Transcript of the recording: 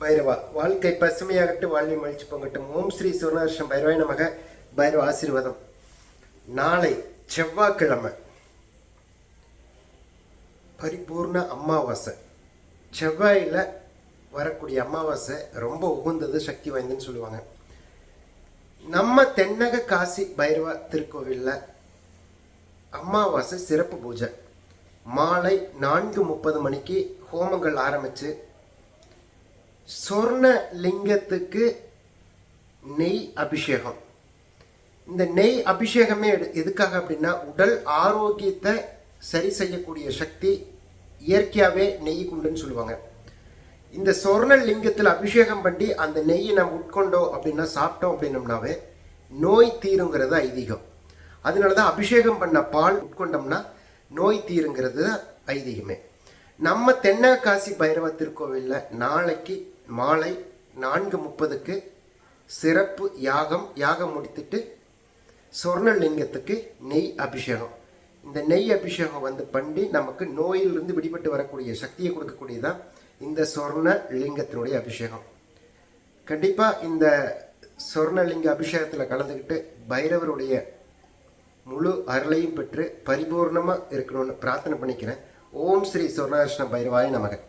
பைரவா. வாழ்க்கை பசுமையாகட்டு வாழ்வி மகிழ்ச்சி பொங்கட்டும். ஓம் ஸ்ரீ சுவர்ணாஷ்டம் பைரவாய் நமக. பைரவ ஆசீர்வாதம். நாளை செவ்வாய்க்கிழமை. பரிபூர்ண அமாவாசை. செவ்வாயில் வரக்கூடிய அமாவாசை ரொம்ப உகந்தது சக்தி வாய்ந்ததுன்னு சொல்லுவாங்க. நம்ம தென்னக காசி பைரவா திருக்கோவிலில் அமாவாசை சிறப்பு பூஜை. மாலை நான்கு முப்பது மணிக்கு ஹோமங்கள் ஆரம்பித்து சொர்ண லிங்கத்துக்கு நெய் அபிஷேகம். இந்த நெய் அபிஷேகமே எடு- எதுக்காக அப்படின்னா உடல் ஆரோக்கியத்தை சரி செய்யக்கூடிய சக்தி இயற்கையாகவே நெய் குண்டுன்னு சொல்லுவாங்க. இந்த சொர்ண லிங்கத்தில் அபிஷேகம் பண்ணி அந்த நெய்யை நம்ம உட்கொண்டோம் அப்படின்னா சாப்பிட்டோம் அப்படின்னம்னாவே நோய் தீருங்கிறது ஐதீகம். அதனால தான் அபிஷேகம் பண்ண பால் உட்கொண்டோம்னா நோய் தீருங்கிறது தான் ஐதீகமே. நம்ம தென்னக்காசி பைரவ திருக்கோவிலில் நாளைக்கு மாலை நான்கு முப்பதுக்கு சிறப்பு யாகம் யாகம் முடித்துட்டு சொர்ணலிங்கத்துக்கு நெய் அபிஷேகம். இந்த நெய் அபிஷேகம் வந்து பண்ணி நமக்கு நோயிலிருந்து விடுபட்டு வரக்கூடிய சக்தியை கொடுக்கக்கூடியதான் இந்த சொர்ண லிங்கத்தினுடைய அபிஷேகம். கண்டிப்பாக இந்த சொர்ணலிங்க அபிஷேகத்தில் கலந்துக்கிட்டு பைரவருடைய முழு அருளையும் பெற்று பரிபூர்ணமாக இருக்கணும்னு பிரார்த்தனை பண்ணிக்கிறேன். ஓம் ஸ்ரீ சொர்ணாகிருஷ்ண பைரவாய நமகன்